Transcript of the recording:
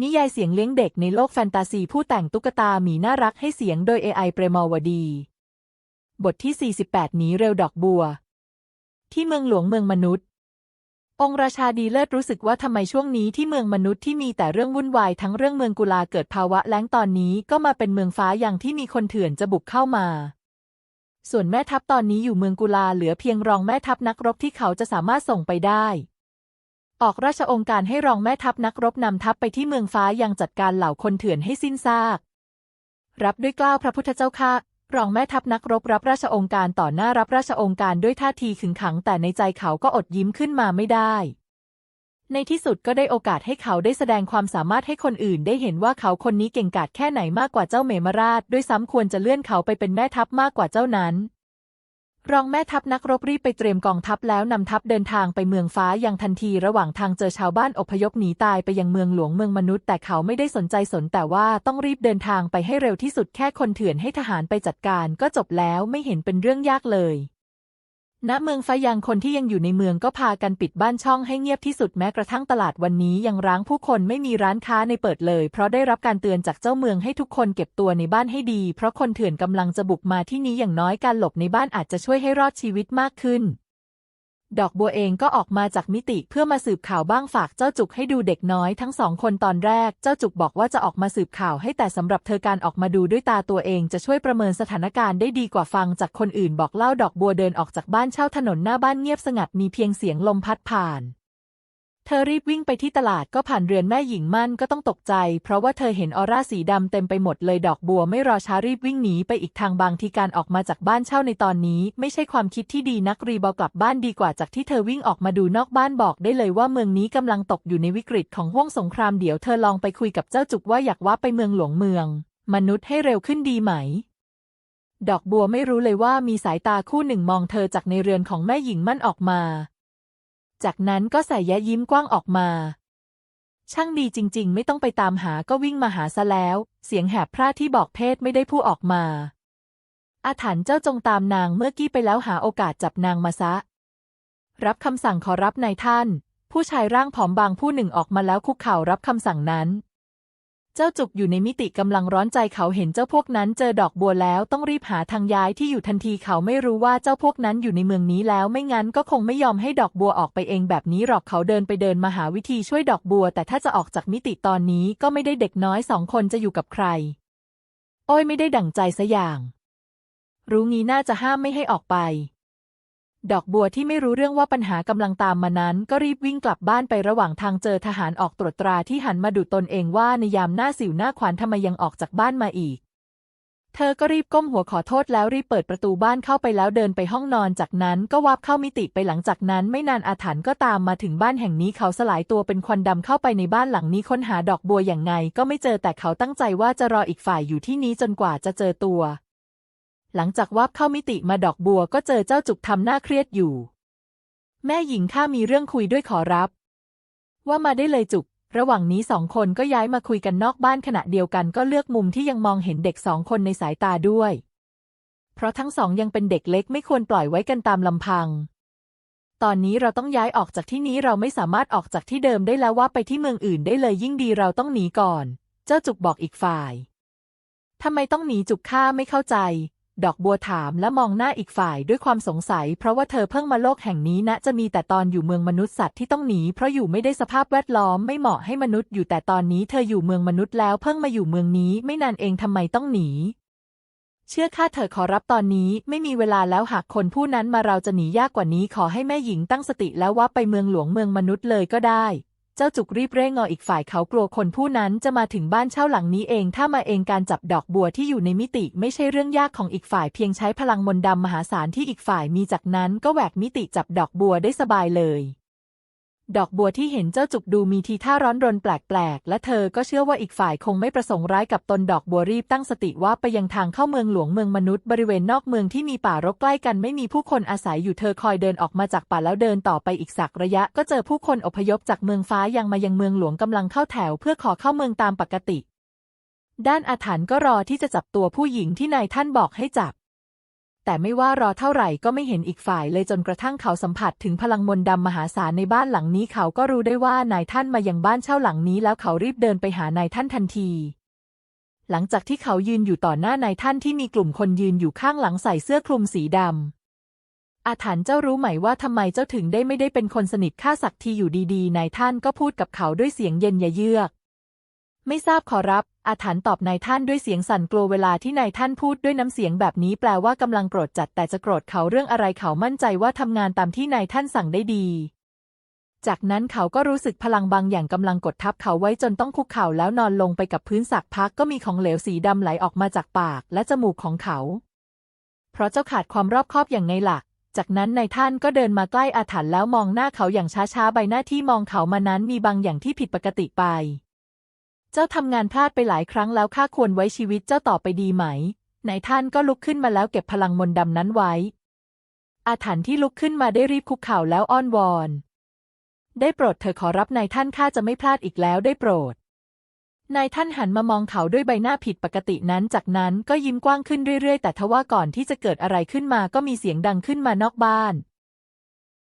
นิยายเสียงเลี้ยงเด็กในโลกแฟนตาซีผู้แต่งตุ๊กตาหมีน่ารักให้เสียงโดย AI เปรมาวดี บทที่ 48 หนีเร็วดอกบัว ที่เมืองหลวงเมืองมนุษย์ องค์ราชาดีเลิศรู้สึกว่าทำไมช่วงนี้ที่เมืองมนุษย์ที่มีแต่เรื่องวุ่นวายทั้งเรื่องเมืองกุลาเกิดภาวะแล้งตอนนี้ก็มาเป็นเมืองฟ้าอย่างที่มีคนเถื่อนจะบุกเข้ามา ส่วนแม่ทัพตอนนี้อยู่เมืองกุลาเหลือเพียงรองแม่ทัพนักรบที่เขาจะสามารถส่งไปได้ ออกราชองค์การให้รองแม่ทัพนักรบนำทัพไปที่เมืองฟ้ายังจัดการเหล่าคนเถื่อนให้สิ้นซาก รับด้วยกล้าวพระพุทธเจ้าค่ะ รองแม่ทัพนักรบรับราชองค์การต่อหน้ารับราชองค์การด้วยท่าทีขึงขังแต่ในใจเขาก็อดยิ้มขึ้นมาไม่ได้ ในที่สุดก็ได้โอกาสให้เขาได้แสดงความสามารถให้คนอื่น ได้เห็นว่าเขาคนนี้เก่งกาจแค่ไหนมากกว่าเจ้าเมมราช ด้วยซ้ำควรจะเลื่อนเขาไปเป็นแม่ทัพมากกว่าเจ้านั้น รองแม่ทัพนักรบรีบไปเตรียมกองทัพแล้วนำทัพเดินทางไปเมืองฟ้าอย่างทันทีระหว่างทางเจอชาวบ้านอพยพหนีตายไปยังเมืองหลวงเมืองมนุษย์ แต่เขาไม่ได้สนใจสนแต่ว่าต้องรีบเดินทางไปให้เร็วที่สุดแค่คนเถื่อนให้ทหารไปจัดการก็จบแล้วไม่เห็นเป็นเรื่องยากเลย ณเมืองฟ้ายังคนที่ยังอยู่ในเมืองก็พากันปิดบ้านช่องให้เงียบที่สุดแม้กระทั่งตลาดวันนี้ยังร้างผู้คนไม่มีร้านค้าในเปิดเลย เพราะได้รับการเตือนจากเจ้าเมืองให้ทุกคนเก็บตัวในบ้านให้ดี เพราะคนเถื่อนกำลังจะบุกมาที่นี้อย่างน้อยการหลบในบ้านอาจจะช่วยให้รอดชีวิตมากขึ้น ดอกบัวเองก็ออกมาจากมิติเพื่อมาสืบข่าวบ้างฝากเจ้าจุกให้ดูเด็กน้อยทั้งสองคนตอนแรก เจ้าจุกบอกว่าจะออกมาสืบข่าวให้แต่สำหรับเธอการออกมาดูด้วยตาตัวเองจะช่วยประเมินสถานการณ์ได้ดีกว่าฟังจากคนอื่นบอกเล่าดอกบัวเดินออกจากบ้านเช่าถนนหน้าบ้านเงียบสงัดมีเพียงเสียงลมพัดผ่าน เธอรีบวิ่งไปที่ตลาดก็ผ่านเรือนแม่หญิงมั่นก็ต้องตกใจ เพราะว่าเธอเห็นออร่าสีดำเต็มไปหมดเลยดอกบัวไม่รอช้ารีบวิ่งหนีไปอีกทางบางทีการออกมาจากบ้านเช่าในตอนนี้ ไม่ใช่ความคิดที่ดีนักรีบอกลับบ้านดีกว่าจากที่เธอวิ่งออกมาดูนอกบ้านบอกได้เลยว่าเมืองนี้กำลังตกอยู่ในวิกฤตของห้วงสงครามเดี๋ยวเธอลองไปคุยกับเจ้าจุกว่าอยากว่าไปเมืองหลวงเมือง มนุษย์ให้เร็วขึ้นดีไหมดอกบัวไม่รู้เลยว่ามีสายตาคู่หนึ่งมองเธอจากในเรือนของแม่หญิงมั่นออกมา จากนั้นก็ใส่แย้ยิ้มกว้างออกมา ช่างดีจริง ๆ ไม่ต้องไปตามหาก็วิ่งมาหาซะแล้ว เสียงแหบพร่าที่บอกเพศไม่ได้พูดออกมา อาถรรพ์เจ้าจงตามนางเมื่อกี้ไปแล้วหาโอกาสจับนางมาซะ รับคำสั่งขอรับนายท่าน ผู้ชายร่างผอมบางผู้หนึ่งออกมาแล้วคุกเข่ารับคำสั่งนั้น เจ้าจุกอยู่ในมิติกำลังร้อนใจเขาเห็นเจ้าพวกนั้นเจอดอกบัวแล้วต้องรีบหาทางย้ายที่อยู่ทันทีเขาไม่รู้ว่าเจ้าพวกนั้นอยู่ในเมืองนี้แล้วไม่งั้นก็คงไม่ยอมให้ดอกบัวออกไปเองแบบนี้หรอกเขาเดินไปเดินมาหาวิธีช่วยดอกบัว แต่ถ้าจะออกจากมิติตอนนี้ก็ไม่ได้เด็กน้อยสองคนจะอยู่กับใคร โอ้ยไม่ได้ดั่งใจซะอย่าง รู้งี้น่าจะห้ามไม่ให้ออกไป ดอกบัวที่ไม่รู้เรื่องว่าปัญหากำลังตามมานั้น ก็รีบวิ่งกลับบ้านไประหว่างทางเจอทหารออกตรวจตราที่หันมาดูตนเองว่าในยามหน้าสิวหน้าขวานทำไมยังออกจากบ้านมาอีก เธอก็รีบก้มหัวขอโทษแล้วรีบเปิดประตูบ้านเข้าไปแล้วเดินไปห้องนอนจากนั้นก็วับเข้ามิติไปหลังจากนั้นไม่นานอาถรรพ์ก็ตามมาถึงบ้านแห่งนี้เขาสลายตัวเป็นควันดำเข้าไปในบ้านหลังนี้ค้นหาดอกบัวอย่างไง ก็ไม่เจอแต่เขาตั้งใจว่าจะรออีกฝ่ายอยู่ที่นี้จนกว่าจะเจอตัว หลังจากวับเข้ามิติมาดอกบัวก็เจอเจ้าจุกทำหน้าเครียดอยู่ แม่หญิงข้ามีเรื่องคุยด้วยขอรับ ว่ามาได้เลยจุก ระหว่างนี้สองคนก็ย้ายมาคุยกันนอกบ้านขณะเดียวกันก็เลือกมุมที่ยังมองเห็นเด็กสองคนในสายตาด้วย เพราะทั้งสองยังเป็นเด็กเล็กไม่ควรปล่อยไว้กันตามลำพัง ตอนนี้เราต้องย้ายออกจากที่นี้เราไม่สามารถออกจากที่เดิมได้แล้วว่าไปที่เมืองอื่นได้เลยยิ่งดีเราต้องหนีก่อน เจ้าจุกบอกอีกฝ่ายทำไมต้องหนีจุกข้าไม่เข้าใจ ดอกบัวถามและมองหน้าอีกฝ่ายด้วยความสงสัย เพราะว่าเธอเพิ่งมาโลกแห่งนี้นะจะมีแต่ตอนอยู่เมืองมนุษย์สัตว์ที่ต้องหนี เพราะอยู่ไม่ได้สภาพแวดล้อมไม่เหมาะให้มนุษย์อยู่แต่ตอนนี้เธออยู่เมืองมนุษย์แล้วเพิ่งมาอยู่เมืองนี้ ไม่นานเองทำไมต้องหนี เชื่อข้าเถอะขอรับตอนนี้ไม่มีเวลาแล้วหากคนผู้นั้นมาเราจะหนียากกว่านี้ขอให้แม่หญิงตั้งสติแล้วว่าไปเมืองหลวงเมืองมนุษย์เลยก็ได้ เจ้าจุกรีบเร่งงออีกฝ่ายเขากลัวคนผู้นั้นจะมาถึงบ้านเช่าหลังนี้เอง ถ้ามาเองการจับดอกบัวที่อยู่ในมิติไม่ใช่เรื่องยากของอีกฝ่ายเพียงใช้พลังมนต์ดำมหาศาลที่อีกฝ่ายมีจากนั้นก็แหวกมิติจับดอกบัวได้สบายเลย ดอกบัวที่เห็นเจ้าจุกดูมีทีท่าร้อนรนแปลกๆ และเธอก็เชื่อว่าอีกฝ่ายคงไม่ประสงค์ร้ายกับตนดอกบัวรีบตั้งสติว่าไปยังทางเข้าเมืองหลวงเมืองมนุษย์บริเวณนอกเมืองที่มีป่ารกใกล้กันไม่มีผู้คนอาศัยอยู่เธอคอยเดินออกมาจากป่าแล้วเดินต่อไปอีกสักระยะ ก็เจอผู้คนอพยพจากเมืองฟ้ายังมายังเมืองหลวงกำลังเข้าแถว เพื่อขอเข้าเมืองตามปกติ ด้านอาถรรพ์ก็รอที่จะจับตัวผู้หญิงที่นายท่านบอกให้จับ แต่ไม่ว่ารอเท่าไหร่ก็ไม่เห็นอีกฝ่ายเลยจนกระทั่งเขาสัมผัสถึงพลังมนต์ดำมหาศาลในบ้านหลังนี้เขาก็รู้ได้ว่านายท่านมายังบ้านเช่าหลังนี้แล้วเขารีบเดินไปหานายท่านทันที หลังจากที่เขายืนอยู่ต่อหน้านายท่านที่มีกลุ่มคนยืนอยู่ข้างหลังใส่เสื้อคลุมสีดำอาถรรพ์เจ้ารู้ไหมว่าทำไมเจ้าถึงได้ไม่ได้เป็นคนสนิทข้าสักทีอยู่ดีๆนายท่านก็พูดกับเขาด้วยเสียงเย็นยะเยือก ไม่ทราบขอรับ อาถรรพ์ตอบนายท่านด้วยเสียงสั่นกลัวเวลาที่นายท่านพูดด้วยน้ำเสียงแบบนี้แปลว่ากำลังโกรธจัดแต่จะโกรธเขาเรื่องอะไรเขามั่นใจว่าทำงานตามที่นายท่านสั่งได้ดี จากนั้นเขาก็รู้สึกพลังบางอย่างกำลังกดทับเขาไว้จนต้องคุกเข่าแล้วนอนลงไปกับพื้นสักพักก็มีของเหลวสีดำไหลออกมาจากปากและจมูกของเขา เพราะเจ้าขาดความรอบคอบอย่างไงล่ะจากนั้นนายท่านก็เดินมาใกล้อาถรรพ์แล้วมองหน้าเขาอย่างช้าๆ ใบหน้าที่มองเขามานั้นมีบางอย่างที่ผิดปกติไป เจ้าทำงานพลาดไปหลายครั้งแล้วข้าควรไว้ชีวิตเจ้าต่อไปดีไหมนายท่านก็ลุกขึ้นมาแล้วเก็บพลังมนต์ดำนั้นไว้ อาถรรพ์ที่ลุกขึ้นมาได้รีบคุกเข่าแล้วอ้อนวอน ได้โปรดเธอขอรับนายท่านข้าจะไม่พลาดอีกแล้วได้โปรด นายท่านหันมามองเขาด้วยใบหน้าผิดปกตินั้นจากนั้นก็ยิ้มกว้างขึ้นเรื่อยๆ แต่ทว่าก่อนที่จะเกิดอะไรขึ้นมาก็มีเสียงดังขึ้นมานอกบ้าน